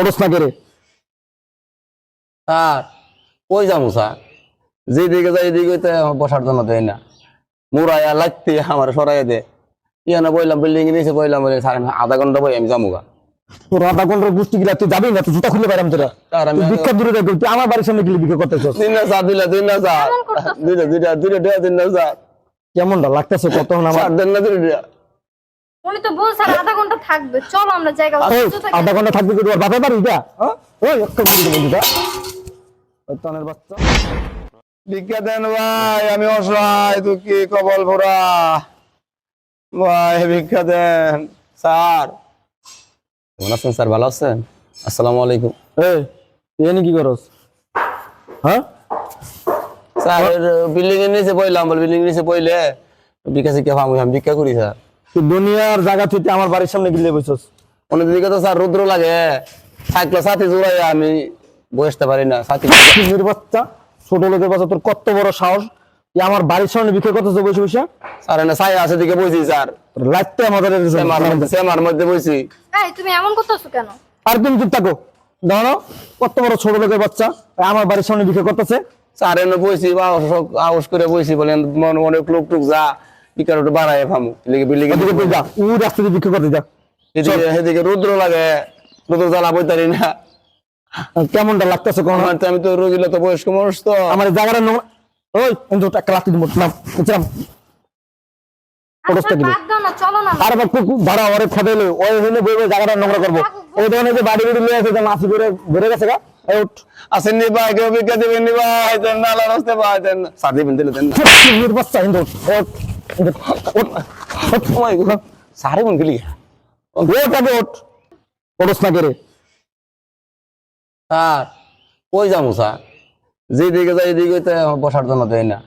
পড়স না করে স্যার কই যাব স্যার? যেদিকে যাই এদিকে তো বসার জন্য দেয় না। মুরাইয়া লাগতে আমার সরাই দে। ইয়ানা বললাম বিল্ডিং নিচে বললাম বলে স্যার আমি আধা ঘণ্টা বই আমি যাব গা তোর আধা ঘণ্টার গোষ্ঠী গিলা তুই যাবি না? তুই জুতা খুলে পারাম তোরা। আমি তুই ভিক্ষা দূরে দেখবি তুই আমার বাড়ির সামনে গেলে ভিক্ষা করতেছস। দিন না স্যার দিলা দিন না স্যার। দুইটা দুইটা দুইটা দুইটা দিন না স্যার। কেমনটা লাগতেছে কত আমার স্যার না দুইটা উনি তো বলছেন আধা ঘণ্টা থাকবে। চলো আমরা জায়গা এই, সুস্থ থাকি। আধা ঘণ্টা থাকবি কি তোমার বাপের বাড়ি? এটা হ্যাঁ? ওই একটা বুঝি দেবো দিদা তনের বাচ্চা। ভিক্ষা দেন ভাই আমি অসহায় দুঃখী কবল ভরা। ভাই ভিক্ষা দেন স্যার। কেমন আছেন স্যার? ভালো আছেন? আসসালামু আলাইকুম। এই তুই কি করস? হ্যাঁ? স্যার বিল্ডিং এর নিচে বইলাম বল বিল্ডিং নিচে বইলে। ভিক্ষা শিক্ষা পাবো আমি ভিক্ষা করি স্যার। তুই দুনিয়ার জায়গা থেকে আমার বাড়ির সামনে গিলে বসছস অনেক দিকে তো স্যার রুদ্র লাগে। থাকলে সাথে জোড়াই আমি বসতে পারি না সাথে চিনির বাচ্চা? ছোট লোকের বাচ্চা তোর কত বড় সাহস? আমার বাড়ির সামনে বিক্রি করতেছ বসে বসে স্যার এনে ছায়া আছে দিকে বইছি স্যার। লাইতে আমাদের সেমার মধ্যে এই তুমি এমন করতেছো কেন? আর তুমি চুপ থাকো। ধরো কত বড় ছোট লোকের বাচ্চা? আমার বাড়ির সামনে বিক্রি করতেছে। স্যার এনে বইছি বা আউস করে বইছি বলেন মন অনেক লোক টুক যা। পিকার বাড়ায় ফামু বিল্ডিং যা। ও রাস্তা দিয়ে বিক্রি করতে যা। এদিকে এদিকে রৌদ্র লাগে রৌদ্র জ্বালা বইতারি না। কেমনটা লাগতেছে কোন? আমি তো রোগীলা তো বয়স্ক মানুষ তো। আমার যাওয়ার ওই অন্তত টাকা লাগতে দিব। না বুঝলাম আর ভাড়া ওরে খেদেলে ওই হইলে বইবে জায়গাটা নোংরা করব। ওই ধরনের যে বাড়ি বাড়ি নিয়ে আছে মাছি করে ঘুরে গেছে গা আসেন নি ভাই কেউ বিজ্ঞা দিবেন নি ভাই নালা রাস্তা ভাই সাদি বিন্দু দেন বাচ্চা হিন্দু মন ওঠ আগে না করে। স্যার কই যাব স্যার? যেদিকে যাই এদিকে তো বসার জন্য দেয় না।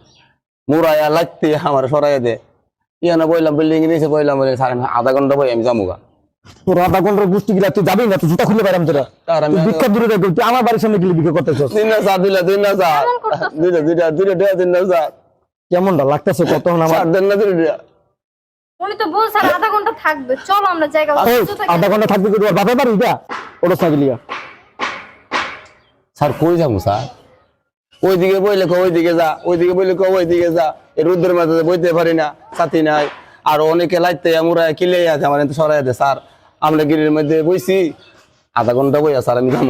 মুরাইয়া লাগতে আমার সরাই দে। ইয়ানা বললাম বিল্ডিং এ নিচে বললাম বলে স্যার আধা ঘণ্টা বই আমি যাব গা। তোর আধা ঘণ্টার গোষ্ঠী গিলা তুই যাবি না? তুই জুতা খুলে পারাম তোরা। স্যার আমি তুই ভিক্ষা দূরে দেখবি তুই আমার বাড়ির সামনে গেলে বিক্রি করতেছস। দিন না স্যার দিলে দিন না স্যার। দুইটা দুইটা দুইটা দুইটা দিন না স্যার। কেমনটা লাগতেছে কত আমার? স্যার দেন না উনি তো বলছেন আধা ঘণ্টা থাকবে। চলো আমরা জায়গা আধা ঘণ্টা থাকবি কি তোমার বাপের বাড়ি? পড়স না গেলিয়া স্যার কই যাব স্যার? ওইদিকে বইলে কো ওইদিকে যা ওইদিকে বইলে কো ওইদিকে যা। এই রুদ্রের মাঝে বইতে পারি না সাথী নাই। আর অনেকে লাইতে আমরা কিলে আছে আমার সরাই দে স্যার। আমরা গিরির মধ্যে বইছি। আধা ঘণ্টা বইয়া স্যার আমি যাব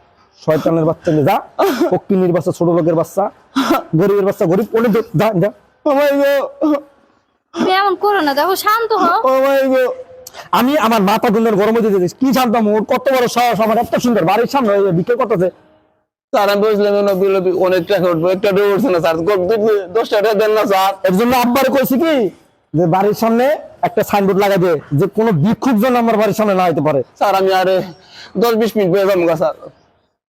শয়তানের বাচ্চা যা। পক্ষিনীর বাচ্চা ছোট লোকের বাচ্চা গরিবের বাচ্চা গরিব দে, যা যা। ও মাই গো। এমন করো না দেখো শান্ত হও। ও মাই গো। আমি আমার মাথা গুন্ডের গরমে দিয়ে দিয়েছি কি জানতাম ওর কত বড় সাহস আমার এত সুন্দর বাড়ির সামনে বিক্রি করতেছে। স্যার আমি বলছিলাম না বিল অনেক টাকা উঠবে একটা টাকা উঠছে না স্যার দশ টাকা দেন না স্যার। এর জন্য আব্বারে কইছি কি যে বাড়ির সামনে একটা সাইনবোর্ড লাগাই দে যে কোনো বিক্ষোভ যেন আমার বাড়ির সামনে না হইতে পারে। স্যার আমি আরে দশ বিশ মিনিট পেয়ে যাব গা, স্যার।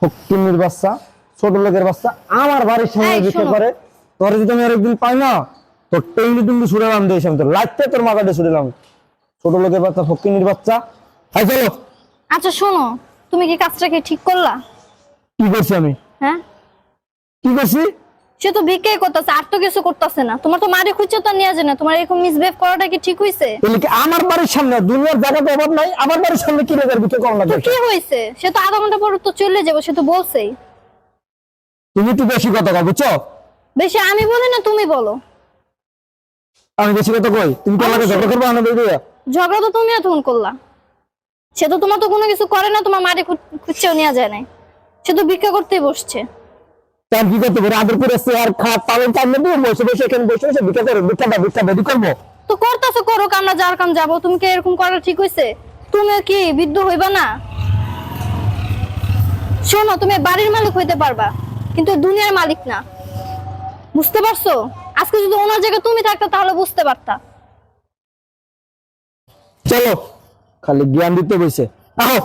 ফকিন্নির বাচ্চা ছোট লোকের বাচ্চা আমার বাড়ির সামনে দিতে বিক্রি তোরে করে। তোর যদি আমি আরেকদিন পাই না তোর টেঙ্গি টুঙ্গি ছুড়েলাম দিয়েছি আমি তোর লাগতে তোর মাথাটা ছুড়েলাম ছোট লোকের বাচ্চা ফকিন্নির বাচ্চা। হাই চলো। আচ্ছা শোনো। তুমি কি কাজটাকে ঠিক করলা? কি করছি আমি? হ্যাঁ? কি করছি? সে তো ভিক্ষাই করতেছে আর তো কিছু করতেছে না। তোমার তো মারি খুঁজছে তো নিয়ে যায় না। তোমার এরকম মিসবিহেভ করাটা কি ঠিক হয়েছে তাহলে কি আমার বাড়ির সামনে দুনিয়ার জায়গাতে অভাব নাই আমার বাড়ির সামনে কি রেজার বিক্রি করার লাগে কি হয়েছে সে তো আধা ঘণ্টা পরে তো চলে যাব সে তো বলছেই। তুমি একটু বেশি কথা কও বুঝছ? বেশি আমি বলি না তুমি বলো। আমি বেশি কথা কই? তুমি কি আমাকে ঝগড়া করব আনন্দ দিয়ে ঝগড়া তো তুমিও তখন করলা। সে তো তোমার তো কোনো কিছু করে না তোমার মাটি খুঁজছেও নেওয়া যায় না সে তো ভিক্ষা করতেই বসছে। তার কি করতে পারে আদর করে আর খাট পালন টানলে দিয়ে বসে বসে এখানে বসে বসে ভিক্ষা করে ভিক্ষা দাও ভিক্ষা দাও করব। তো করতেছো করুক আমরা যার কাম যাব। তুমি কি এরকম করা ঠিক হয়েছে? তুমি কি বিদ্য হইবা না? শোনো তুমি বাড়ির মালিক হইতে পারবা কিন্তু দুনিয়ার মালিক না। বুঝতে পারছ? আজকে যদি ওনার জায়গায় তুমি থাকতো তাহলে বুঝতে পারতা। চলো খালি জ্ঞান দিতে বসে আহ।